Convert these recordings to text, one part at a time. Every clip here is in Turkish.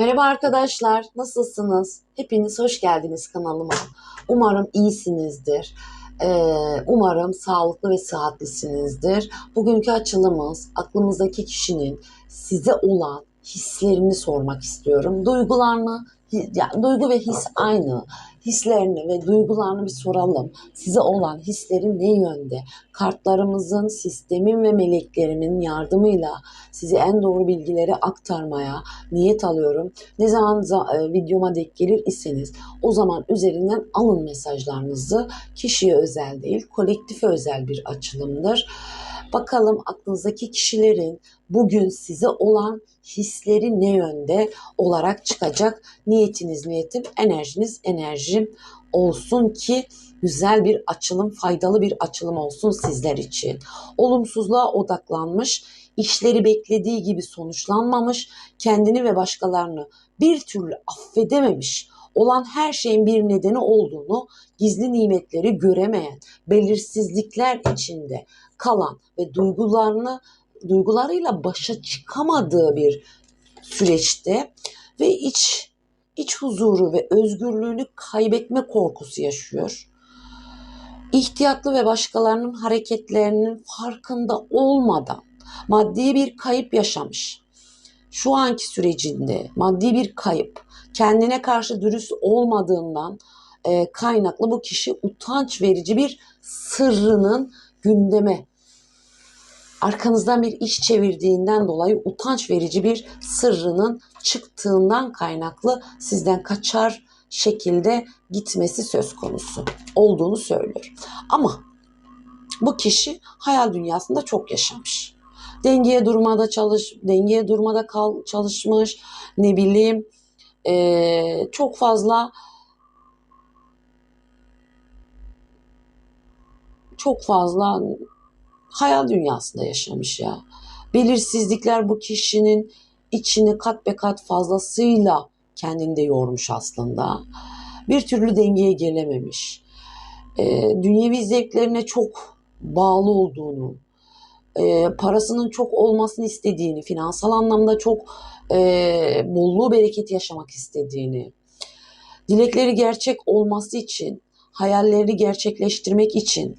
Merhaba arkadaşlar, nasılsınız? Hepiniz hoş geldiniz kanalıma. Umarım iyisinizdir. Ee, umarım sağlıklı ve sıhhatlisinizdir. Bugünkü açılımımız aklımızdaki kişinin size olan hislerini sormak istiyorum. Duygularını, yani duygu ve his aynı. Hislerini ve duygularını bir soralım. Size olan hislerin ne yönde? Kartlarımızın, sistemin ve meleklerimin yardımıyla size en doğru bilgileri aktarmaya niyet alıyorum. Ne zaman za- e, videoma denk gelir iseniz o zaman üzerinden alın mesajlarınızı. Kişiye özel değil, kolektife özel bir açılımdır. Bakalım aklınızdaki kişilerin bugün size olan hisleri ne yönde olarak çıkacak. Niyetiniz niyetim, enerjiniz enerjim olsun ki güzel bir açılım, faydalı bir açılım olsun sizler için. Olumsuzluğa odaklanmış, işleri beklediği gibi sonuçlanmamış, kendini ve başkalarını bir türlü affedememiş, olan her şeyin bir nedeni olduğunu, gizli nimetleri göremeyen, belirsizlikler içinde kalan ve duygularını duygularıyla başa çıkamadığı bir süreçte ve iç iç huzuru ve özgürlüğünü kaybetme korkusu yaşıyor. İhtiyatlı ve başkalarının hareketlerinin farkında olmadan maddi bir kayıp yaşamış. Şu anki sürecinde maddi bir kayıp, kendine karşı dürüst olmadığından e, kaynaklı bu kişi utanç verici bir sırrının gündeme arkanızdan bir iş çevirdiğinden dolayı utanç verici bir sırrının çıktığından kaynaklı sizden kaçar şekilde gitmesi söz konusu olduğunu söylüyor. Ama bu kişi hayal dünyasında çok yaşamış. Dengeye durmada çalış, dengeye durmada kal, çalışmış, ne bileyim eee, çok fazla çok fazla hayal dünyasında yaşamış ya. Belirsizlikler bu kişinin içini kat be kat fazlasıyla kendinde yormuş aslında. Bir türlü dengeye gelememiş. Ee, dünyevi zevklerine çok bağlı olduğunu, e, parasının çok olmasını istediğini, finansal anlamda çok e, bolluğu bereket yaşamak istediğini, dilekleri gerçek olması için, hayallerini gerçekleştirmek için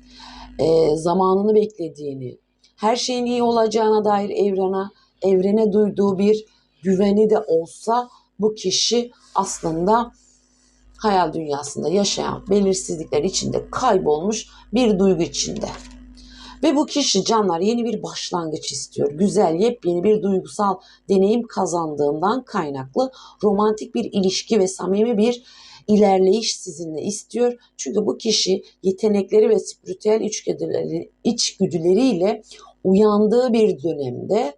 e, zamanını beklediğini, her şeyin iyi olacağına dair evrene, evrene duyduğu bir güveni de olsa bu kişi aslında hayal dünyasında yaşayan belirsizlikler içinde kaybolmuş bir duygu içinde. Ve bu kişi canlar yeni bir başlangıç istiyor. Güzel, yepyeni bir duygusal deneyim kazandığından kaynaklı romantik bir ilişki ve samimi bir ilerleyiş sizinle istiyor. Çünkü bu kişi yetenekleri ve spiritüel içgüdüleri, içgüdüleriyle uyandığı bir dönemde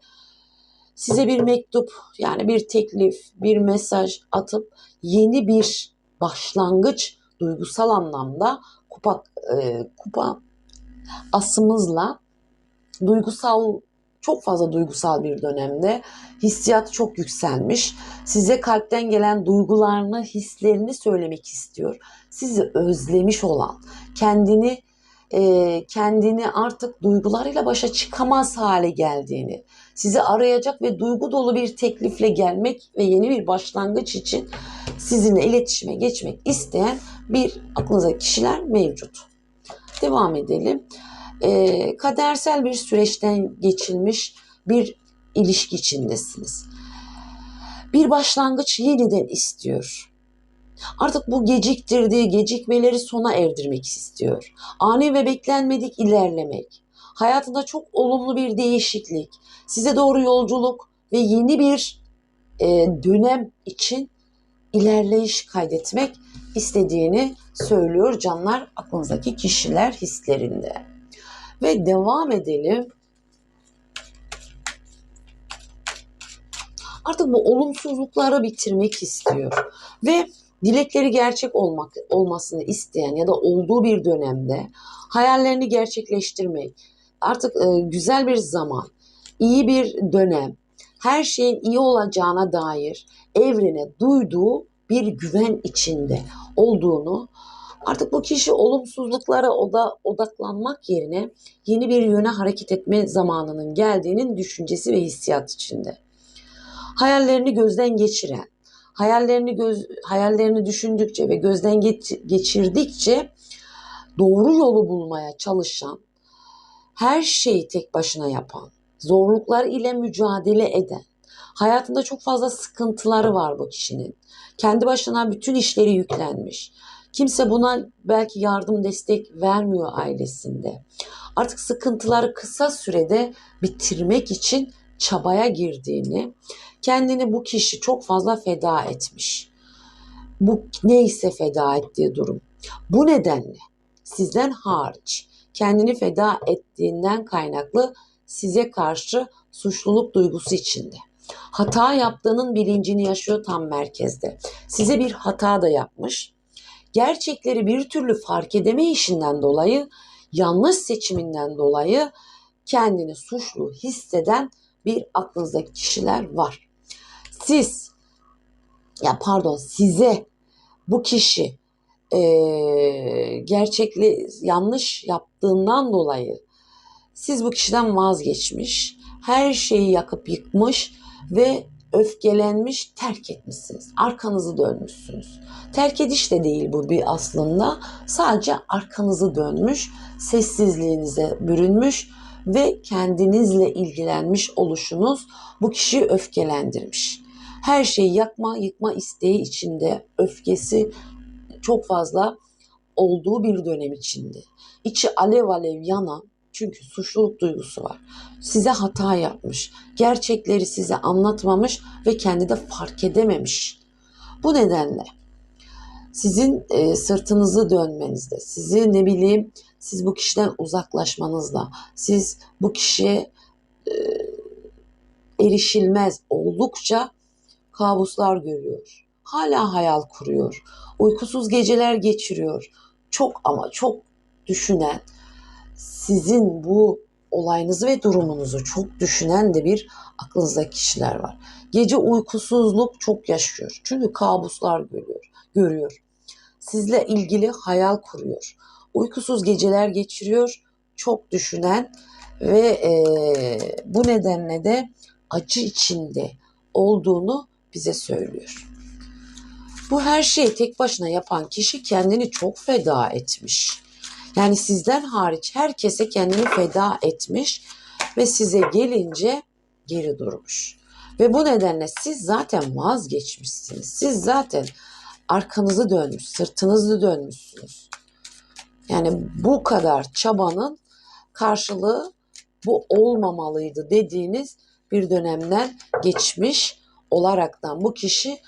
size bir mektup yani bir teklif, bir mesaj atıp yeni bir başlangıç duygusal anlamda kupa, e, kupa asımızla duygusal çok fazla duygusal bir dönemde hissiyatı çok yükselmiş. Size kalpten gelen duygularını, hislerini söylemek istiyor. Sizi özlemiş olan, kendini e, kendini artık duygularıyla başa çıkamaz hale geldiğini, sizi arayacak ve duygu dolu bir teklifle gelmek ve yeni bir başlangıç için sizinle iletişime geçmek isteyen bir aklınızdaki kişiler mevcut. Devam edelim. Ee, kadersel bir süreçten geçilmiş bir ilişki içindesiniz. Bir başlangıç yeniden istiyor. Artık bu geciktirdiği gecikmeleri sona erdirmek istiyor. Ani ve beklenmedik ilerlemek. Hayatında çok olumlu bir değişiklik, size doğru yolculuk ve yeni bir e, dönem için ilerleyiş kaydetmek istediğini söylüyor canlar aklınızdaki kişiler hislerinde. Ve devam edelim. Artık bu olumsuzlukları bitirmek istiyor. Ve dilekleri gerçek olmak olmasını isteyen ya da olduğu bir dönemde hayallerini gerçekleştirmek, artık e, güzel bir zaman, iyi bir dönem, her şeyin iyi olacağına dair evrene duyduğu bir güven içinde olduğunu artık bu kişi olumsuzluklara oda, odaklanmak yerine yeni bir yöne hareket etme zamanının geldiğinin düşüncesi ve hissiyat içinde. Hayallerini gözden geçiren, hayallerini göz hayallerini düşündükçe ve gözden geç- geçirdikçe doğru yolu bulmaya çalışan, her şeyi tek başına yapan, zorluklar ile mücadele eden, hayatında çok fazla sıkıntıları var bu kişinin. Kendi başına bütün işleri yüklenmiş. Kimse buna belki yardım destek vermiyor ailesinde. Artık sıkıntıları kısa sürede bitirmek için çabaya girdiğini, kendini bu kişi çok fazla feda etmiş. Bu neyse feda ettiği durum. Bu nedenle sizden hariç kendini feda ettiğinden kaynaklı size karşı suçluluk duygusu içinde. Hata yaptığının bilincini yaşıyor tam merkezde. Size bir hata da yapmış. Gerçekleri bir türlü fark edemeyişinden dolayı, yanlış seçiminden dolayı kendini suçlu hisseden bir aklınızdaki kişiler var. Siz ya pardon size bu kişi eee gerçekli yanlış yaptığından dolayı siz bu kişiden vazgeçmiş, her şeyi yakıp yıkmış ve öfkelenmiş, terk etmişsiniz. Arkanızı dönmüşsünüz. Terk ediş de değil bu bir aslında. Sadece arkanızı dönmüş, sessizliğinize bürünmüş ve kendinizle ilgilenmiş oluşunuz bu kişiyi öfkelendirmiş. Her şeyi yakma, yıkma isteği içinde, öfkesi çok fazla olduğu bir dönem içinde. İçi alev alev yanan çünkü suçluluk duygusu var. Size hata yapmış. Gerçekleri size anlatmamış ve kendi de fark edememiş. Bu nedenle sizin e, sırtınızı dönmenizde, sizi ne bileyim siz bu kişiden uzaklaşmanızla, siz bu kişiye e, erişilmez oldukça kabuslar görüyor. Hala hayal kuruyor. Uykusuz geceler geçiriyor. Çok ama çok düşünen, sizin bu olayınızı ve durumunuzu çok düşünen de bir aklınızdaki kişiler var. Gece uykusuzluk çok yaşıyor. Çünkü kabuslar görüyor. görüyor. Sizle ilgili hayal kuruyor. Uykusuz geceler geçiriyor. Çok düşünen ve e, bu nedenle de acı içinde olduğunu bize söylüyor. Bu her şeyi tek başına yapan kişi kendini çok feda etmiş. Yani sizden hariç herkese kendini feda etmiş ve size gelince geri durmuş. Ve bu nedenle siz zaten vazgeçmişsiniz. Siz zaten arkanızı dönmüş, sırtınızı dönmüşsünüz. Yani bu kadar çabanın karşılığı bu olmamalıydı dediğiniz bir dönemden geçmiş olaraktan bu kişi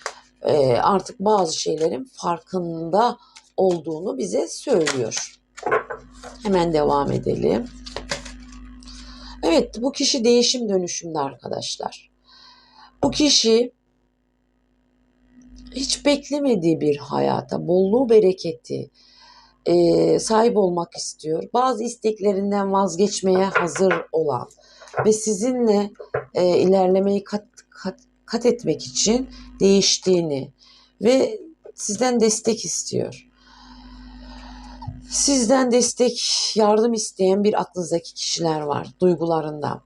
e, artık bazı şeylerin farkında olduğunu bize söylüyor. Hemen devam edelim. Evet bu kişi değişim dönüşümde arkadaşlar. Bu kişi hiç beklemediği bir hayata, bolluğu, bereketi e, sahip olmak istiyor. Bazı isteklerinden vazgeçmeye hazır olan ve sizinle e, ilerlemeyi kat, kat, kat etmek için değiştiğini ve sizden destek istiyor. Sizden destek, yardım isteyen bir aklınızdaki kişiler var duygularında.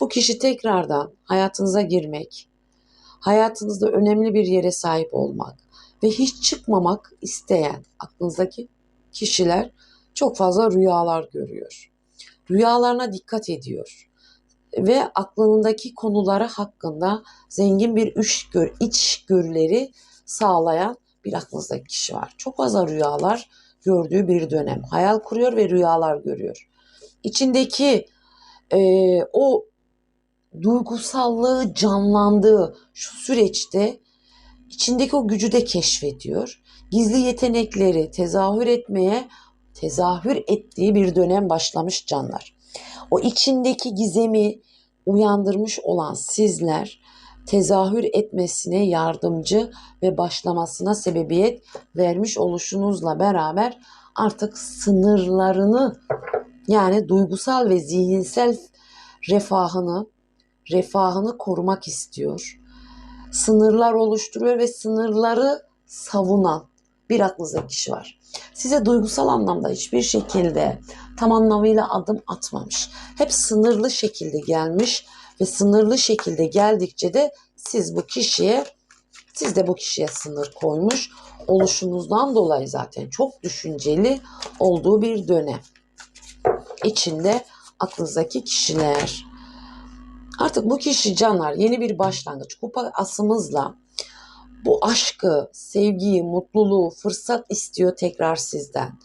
Bu kişi tekrardan hayatınıza girmek, hayatınızda önemli bir yere sahip olmak ve hiç çıkmamak isteyen aklınızdaki kişiler çok fazla rüyalar görüyor. Rüyalarına dikkat ediyor ve aklındaki konuları hakkında zengin bir iç, gör, iç görüleri sağlayan bir aklınızdaki kişi var. Çok fazla rüyalar gördüğü bir dönem. Hayal kuruyor ve rüyalar görüyor. İçindeki e, o duygusallığı canlandığı şu süreçte içindeki o gücü de keşfediyor. Gizli yetenekleri tezahür etmeye tezahür ettiği bir dönem başlamış canlar. O içindeki gizemi uyandırmış olan sizler tezahür etmesine yardımcı ve başlamasına sebebiyet vermiş oluşunuzla beraber artık sınırlarını yani duygusal ve zihinsel refahını refahını korumak istiyor. Sınırlar oluşturuyor ve sınırları savunan bir aklınızda kişi var. Size duygusal anlamda hiçbir şekilde tam anlamıyla adım atmamış. Hep sınırlı şekilde gelmiş ve sınırlı şekilde geldikçe de siz bu kişiye siz de bu kişiye sınır koymuş oluşunuzdan dolayı zaten çok düşünceli olduğu bir dönem. İçinde aklınızdaki kişiler. Artık bu kişi canlar yeni bir başlangıç. Kupa asımızla bu aşkı, sevgiyi, mutluluğu, fırsat istiyor tekrar sizden.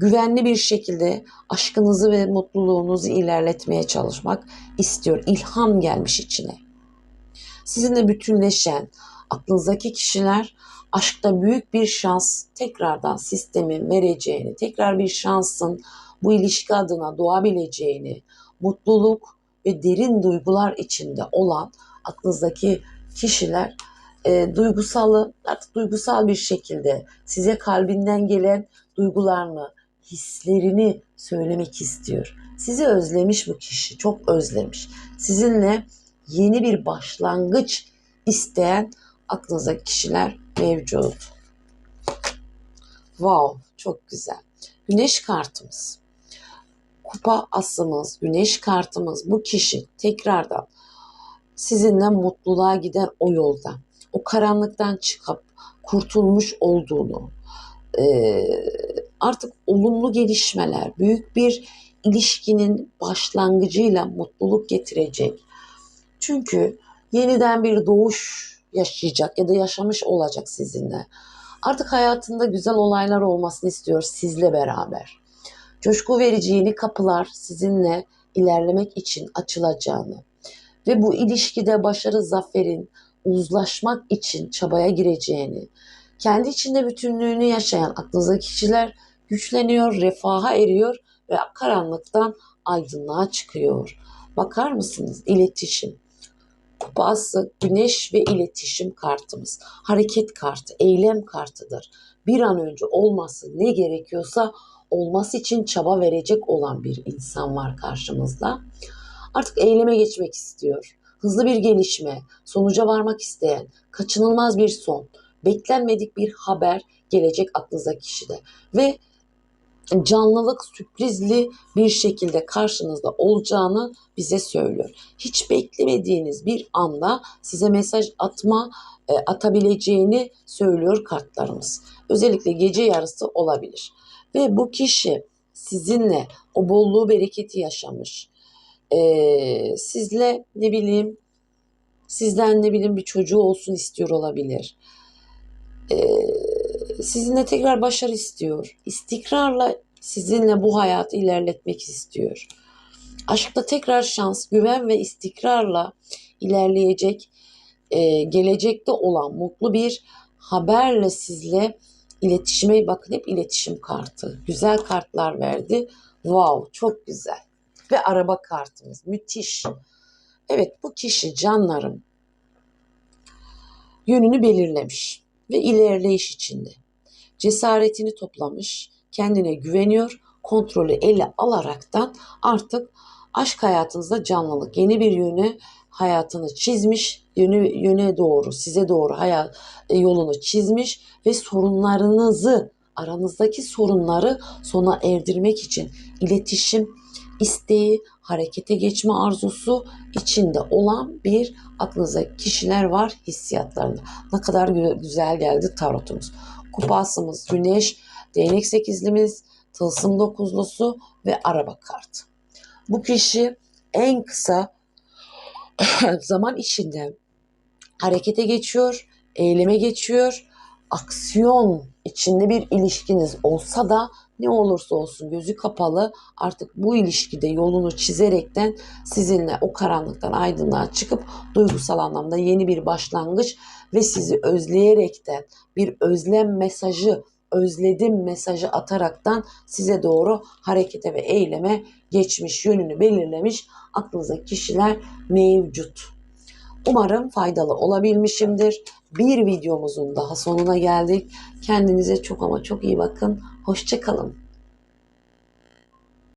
Güvenli bir şekilde aşkınızı ve mutluluğunuzu ilerletmeye çalışmak istiyor. İlham gelmiş içine. Sizinle bütünleşen aklınızdaki kişiler aşkta büyük bir şans tekrardan sistemin vereceğini, tekrar bir şansın bu ilişki adına doğabileceğini, mutluluk ve derin duygular içinde olan aklınızdaki kişiler e, duygusalı, artık duygusal bir şekilde size kalbinden gelen duygularını, hislerini söylemek istiyor. Sizi özlemiş bu kişi, çok özlemiş. Sizinle yeni bir başlangıç isteyen aklınızdaki kişiler mevcut. Wow, çok güzel. Güneş kartımız. Kupa asımız, güneş kartımız bu kişi tekrardan sizinle mutluluğa giden o yolda, o karanlıktan çıkıp kurtulmuş olduğunu, artık olumlu gelişmeler, büyük bir ilişkinin başlangıcıyla mutluluk getirecek. Çünkü yeniden bir doğuş yaşayacak ya da yaşamış olacak sizinle. Artık hayatında güzel olaylar olmasını istiyor sizle beraber. Coşku verici yeni kapılar sizinle ilerlemek için açılacağını ve bu ilişkide başarı, zaferin, uzlaşmak için çabaya gireceğini, kendi içinde bütünlüğünü yaşayan aklınızdaki kişiler güçleniyor, refaha eriyor ve karanlıktan aydınlığa çıkıyor. Bakar mısınız? İletişim. Kupası, güneş ve iletişim kartımız. Hareket kartı, eylem kartıdır. Bir an önce olması ne gerekiyorsa olması için çaba verecek olan bir insan var karşımızda. Artık eyleme geçmek istiyor. Hızlı bir gelişme, sonuca varmak isteyen, kaçınılmaz bir son, beklenmedik bir haber gelecek aklınıza kişide. Ve canlılık sürprizli bir şekilde karşınızda olacağını bize söylüyor. Hiç beklemediğiniz bir anda size mesaj atma e, atabileceğini söylüyor kartlarımız. Özellikle gece yarısı olabilir. Ve bu kişi sizinle o bolluğu bereketi yaşamış. E, sizle ne bileyim sizden ne bileyim bir çocuğu olsun istiyor olabilir. Eee sizinle tekrar başarı istiyor. İstikrarla sizinle bu hayatı ilerletmek istiyor. Aşkta tekrar şans, güven ve istikrarla ilerleyecek, e, gelecekte olan mutlu bir haberle sizle iletişime bakın hep iletişim kartı. Güzel kartlar verdi. Wow çok güzel. Ve araba kartımız müthiş. Evet bu kişi canlarım yönünü belirlemiş ve ilerleyiş içinde. Cesaretini toplamış, kendine güveniyor, kontrolü ele alaraktan artık aşk hayatınızda canlılık, yeni bir yönü hayatını çizmiş, yönü, yöne doğru, size doğru hayat e, yolunu çizmiş ve sorunlarınızı, aranızdaki sorunları sona erdirmek için iletişim isteği, harekete geçme arzusu içinde olan bir aklınıza kişiler var hissiyatlarında. Ne kadar güzel geldi tarotumuz. Kupasımız güneş, değnek sekizlimiz, tılsım dokuzlusu ve araba kartı. Bu kişi en kısa zaman içinde harekete geçiyor, eyleme geçiyor, aksiyon içinde bir ilişkiniz olsa da ne olursa olsun gözü kapalı artık bu ilişkide yolunu çizerekten sizinle o karanlıktan aydınlığa çıkıp duygusal anlamda yeni bir başlangıç ve sizi özleyerekten bir özlem mesajı özledim mesajı ataraktan size doğru harekete ve eyleme geçmiş, yönünü belirlemiş aklınızdaki kişiler mevcut. Umarım faydalı olabilmişimdir. Bir videomuzun daha sonuna geldik. Kendinize çok ama çok iyi bakın. Hoşçakalın.